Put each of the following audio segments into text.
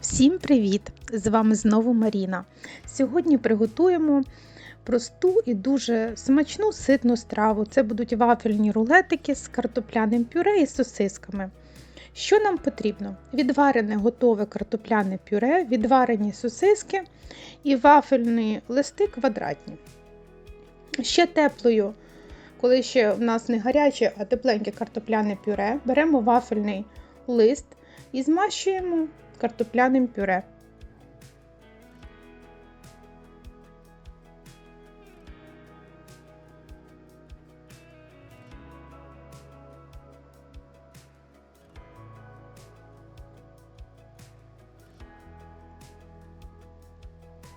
Всім привіт! З вами знову Маріна. Сьогодні приготуємо просту і дуже смачну ситну страву. Це будуть вафельні рулетики з картопляним пюре і сосисками. Що нам потрібно? Відварене готове картопляне пюре, відварені сосиски і вафельні листи квадратні. Ще теплою, коли ще в нас не гаряче, а тепленьке картопляне пюре, беремо вафельний лист і змащуємо картопляним пюре.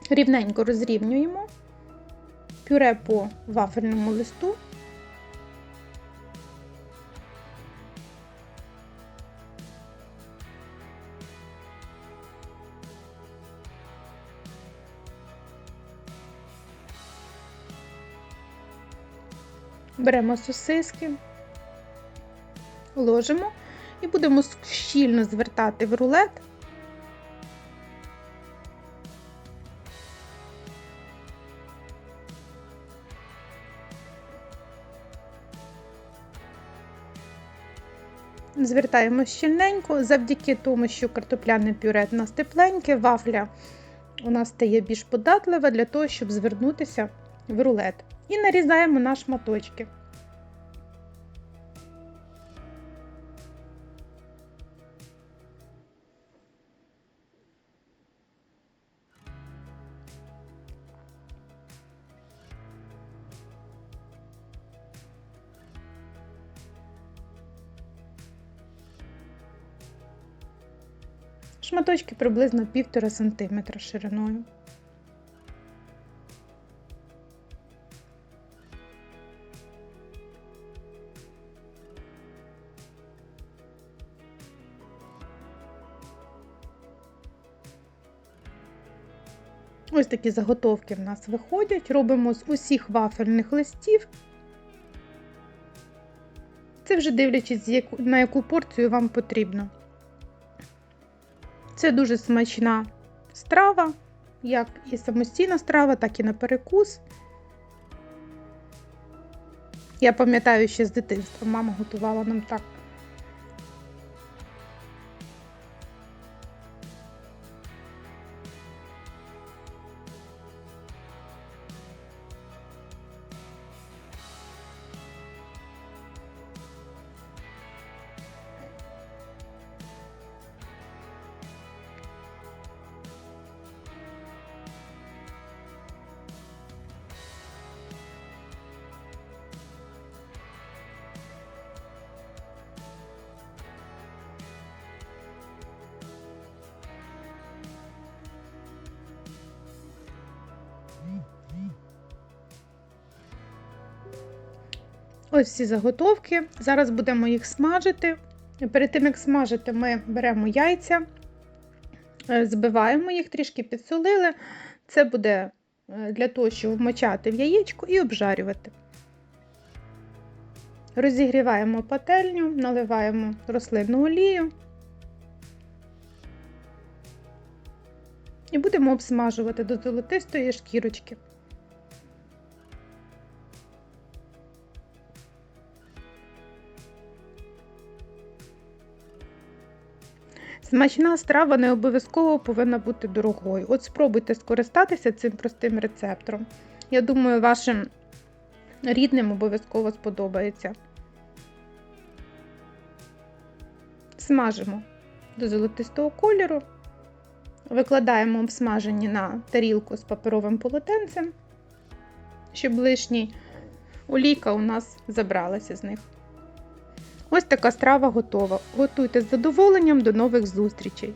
Рівненько розрівнюємо пюре по вафельному листу. Беремо сосиски, ложимо і будемо щільно звертати в рулет. Звертаємо щільненько, завдяки тому, що картопляне пюре у нас тепленьке, вафля у нас стає більш податлива для того, щоб звернутися в рулет. І нарізаємо на шматочки. Шматочки приблизно 1,5 см шириною. Ось такі заготовки в нас виходять. Робимо з усіх вафельних листів. Це вже дивлячись, на яку порцію вам потрібно. Це дуже смачна страва, як і самостійна страва, так і на перекус. Я пам'ятаю, ще з дитинства мама готувала нам так. Ось всі заготовки. Зараз будемо їх смажити. Перед тим, як смажити, ми беремо яйця, е, збиваємо їх, трішки підсолили. Це буде е, для того, щоб вмочати в яєчко і обжарювати. Розігріваємо пательню, наливаємо рослинну олію і будемо обсмажувати до золотистої шкірочки. Смачна страва не обов'язково повинна бути дорогою. От спробуйте скористатися цим простим рецептом. Я думаю, вашим рідним обов'язково сподобається. Смажимо до золотистого кольору, викладаємо обсмажені на тарілку з паперовим полотенцем, щоб лишній олійка у нас забралася з них. Ось така страва готова. Готуйте з задоволенням до нових зустрічей!